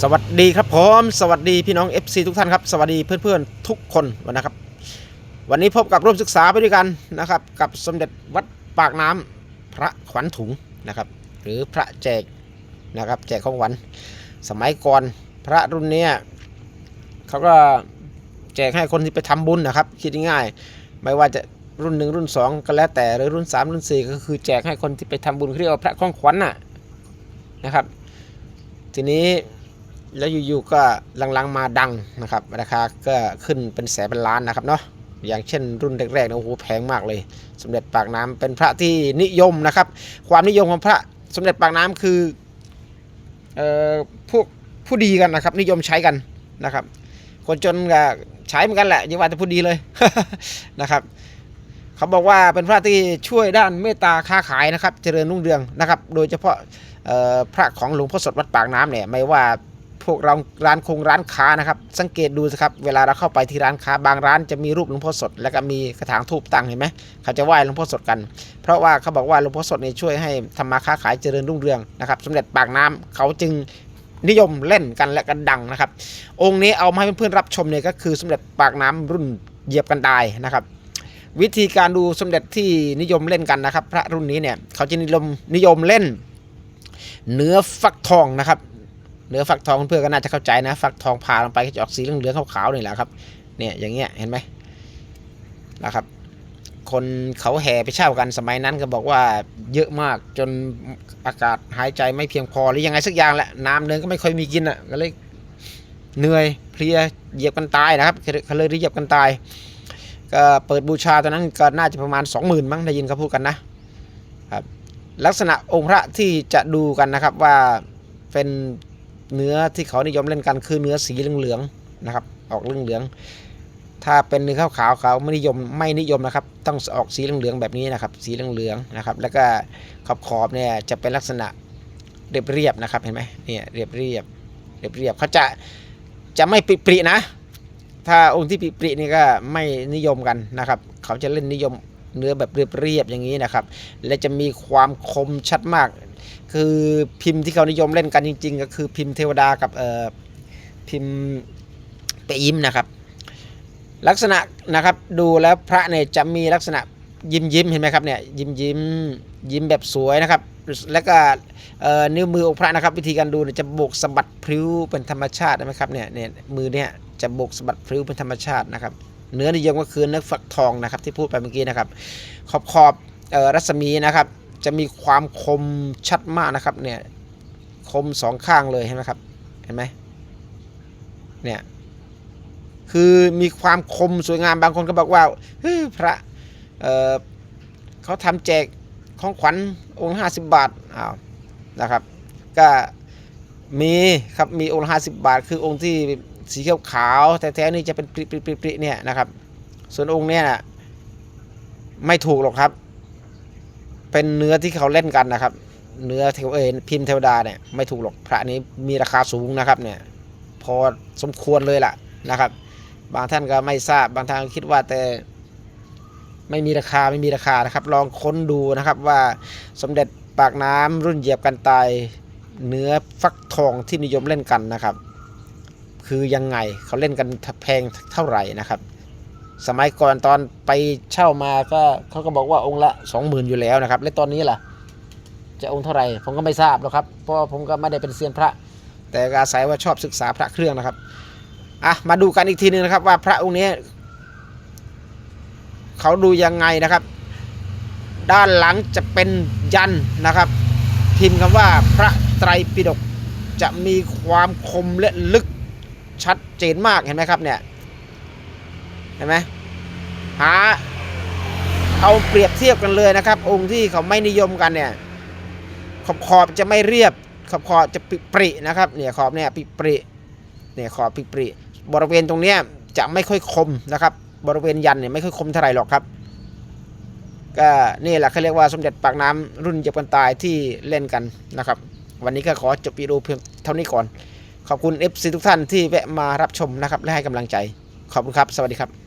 สวัสดีครับผมสวัสดีพี่น้อง FC ทุกท่านครับ สวัสดีเพื่อนๆทุกคนวันนะครับ วันนี้พบกับร่วมศึกษาไปด้วยกันนะครับ กับสมเด็จวัดปากน้ำพระขวัญถุงนะครับ หรือพระแจกนะครับ แจกของขวัญสมัยก่อนพระรุ่นเนี้ยเขาก็แจกให้คนที่ไปทำบุญนะครับ คิดง่ายๆไม่ว่าจะรุ่นหนึ่งรุ่นสองก็แล้วแต่หรือรุ่นสามรุ่นสี่ก็คือแจกให้คนที่ไปทำบุญเขาเรียกว่าพระของขวัญน่ะนะครับ ทีนี้ แล้วอยู่ๆก็ลังๆมาดังนะครับ ราคาก็ขึ้นเป็นแสนเป็นล้านนะครับเนาะอย่างเช่นรุ่นแรกๆนี่ยโอ้โหแพงมากเลย สมเด็จปากน้ำเป็นพระที่นิยมนะครับ ความนิยมของพระสมเด็จปากน้ำคือเอ่อพวกผู้ดีกันนะครับ นิยมใช้กันนะครับ คนจนก็ใช้เหมือนกันแหละยิ่าว่าแต่ผู้ดีเลยนะครับเขาบอกว่าเป็นพระที่ช่วยด้านเมตตาค้าขายนะครับ เจริญรุ่งเรืองนะครับ โดยเฉพาะเอ่อพระของหลวงพ่อสดวัดปากน้ำเนี่ยไม่ว่า พวกเราร้านคงร้านค้านะครับ สังเกตดูสิครับ เวลาเราเข้าไปที่ร้านค้าบางร้านจะมีรูปหลวงพ่อสด แล้วก็มีกระถางทูบตั้งเห็นไหมเขาจะไหว้หลวงพ่อสดกัน เพราะว่าเขาบอกว่าหลวงพ่อสดเนี่ยช่วยให้ทำมาค้าขายเจริญรุ่งเรืองนะครับสมเด็จปากน้ำเขาจึงนิยมเล่นกันและกันดังนะครับ องค์นี้เอามาให้เพื่อนๆรับชมเนี่ยก็คือสมเด็จปากน้ำรุ่นเหยียบกันตายนะครับวิธีการดูสมเด็จที่นิยมเล่นกันนะครับ พระรุ่นนี้เนี่ยเขาจะนิยมนิยมเล่น เนื้อฟักทองนะครับ เนื้อฟักทองเพื่อนก็น่าจะเข้าใจนะฟักทองผ่าลงไปก็จะออกสีเหลืองๆขาวๆนี่แหละครับเนี่ยอย่างเงี้ยเห็นไหมนะครับ คนเขาแห่ไปเช่ากันสมัยนั้นก็บอกว่าเยอะมากจนอากาศหายใจไม่เพียงพอหรือยังไงสักอย่างแหละน้ำเดินก็ไม่ค่อยมีกินอะก็เลยเหนื่อยเพลียเหยียบกันตายนะครับเขาเลยเรียกกันตาย ก็เปิดบูชาตอนนั้นก็น่าจะประมาณ 20,000มั้งได้ยินเขาพูดกันนะครับลักษณะองค์พระที่จะดูกันนะครับว่าเป็น เนื้อที่เขานิยมเล่นกันคือเนื้อสีเหลืองๆนะครับ ออกเหลืองๆถ้าเป็นเนื้อขาวๆเขาไม่นิยมไม่นิยมนะครับ ต้องออกสีเหลืองๆแบบนี้นะครับ สีเหลืองๆนะครับ แล้วก็ขอบขอบๆเนี่ยจะเป็นลักษณะเรียบเรียบๆนะครับเห็นไหมเนี่ยเรียบเรียบเรียบเรียบๆเขาจะจะไม่ปริปรินะ ถ้าองค์ที่ปรินี่ก็ไม่นิยมกันนะครับ เขาจะเล่นนิยม เนื้อแบบเรียบๆอย่างนี้นะครับ และจะมีความคมชัดมาก คือพิมพ์ที่เขานิยมเล่นกันจริง ๆ ก็คือพิมพ์เทวดากับเอ่อพิมพ์เปยิ้มนะครับ ลักษณะนะครับดูแล้วพระเนี่ยจะมีลักษณะยิ้มยิ้มเห็นไหมครับเนี่ยยิ้มยิ้มยิ้มแบบสวยนะครับ แล้วก็เอ่อนิ้วมือองค์พระนะครับ วิธีการดูเนี่ยจะโบกสะบัดพริ้วเป็นธรรมชาตินะไหมครับเนี่ยเนี่ยมือเนี่ยจะโบกสะบัดพริ้วเป็นธรรมชาตินะครับ เนื้อนิยมก็คือเนื้อฟักทองนะครับที่พูดไปเมื่อกี้นะครับ ขอบขอบรัศมีนะครับ จะมีความคมชัดมากนะครับเนี่ยคมสองข้างเลยเห็นไหมครับเห็นไหมเนี่ยคือมีความคมสวยงามบางคนก็บอกว่าเฮ้ยพระเเขาทำแจกของขวัญองค์ห้าสิบบาทอ้าวนะครับ ก็มีครับมีองค์ห้าสิบบาท คือองค์ที่ สีขาวๆแท้ๆนี่จะเป็นปริปริปริปริเนี่ยนะครับ ส่วนองค์เนี้ยนะไม่ถูกหรอกครับ เป็นเนื้อที่เขาเล่นกันนะครับ เนื้อเทวเอพิมพ์เทวดาเนี่ยไม่ถูกหรอกพระนี้มีราคาสูงนะครับเนี่ยพอสมควรเลยล่ะนะครับ บางท่านก็ไม่ทราบบางท่านคิดว่าแต่ไม่มีราคาไม่มีราคานะครับ ลองค้นดูนะครับว่าสมเด็จปากน้ำรุ่นเหยียบกันตายเนื้อฟักทองที่นิยมเล่นกันนะครับ คือยังไงเขาเล่นกันแพงเท่าไหร่นะครับ สมัยก่อนตอนไปเช่ามาก็เขาก็บอกว่าองค์ละสองหมื่นอยู่แล้วนะครับ และตอนนี้ล่ะ จะองค์เท่าไหร่ ผมก็ไม่ทราบหรอกครับ เพราะผมก็ไม่ได้เป็นเซียนพระ แต่อาศัยว่าชอบศึกษาพระเครื่องนะครับอะมาดูกันอีกทีหนึงนะครับว่าพระองค์นี้เขาดูยังไงนะครับ ด้านหลังจะเป็นยันนะครับพิมพ์คำว่าพระไตรปิฎกจะมีความคมและลึก ชัดเจนมากเห็นไหมครับเนี่ยเห็นไหมหาเอาเปรียบเทียบกันเลยนะครับ องค์ที่เขาไม่นิยมกันเนี่ยขอบขอบจะไม่เรียบ ขอบขอบจะปิปรินะครับเนี่ยขอบเนี่ยปิปริเนี่ยขอบปิปริบริเวณตรงเนี้ยจะไม่ค่อยคมนะครับ บริเวณยันเนี่ยไม่ค่อยคมเท่าไหร่หรอกครับก็นี่แหละเขาเรียกว่าสมเด็จปากน้ำรุ่นเจ็บกันตายที่เล่นกันนะครับ วันนี้ก็ขอจบวีดีโอเพียงเท่านี้ก่อน ขอบคุณ FC ทุกท่านที่แวะมารับชมนะครับและให้กำลังใจ ขอบคุณครับ สวัสดีครับ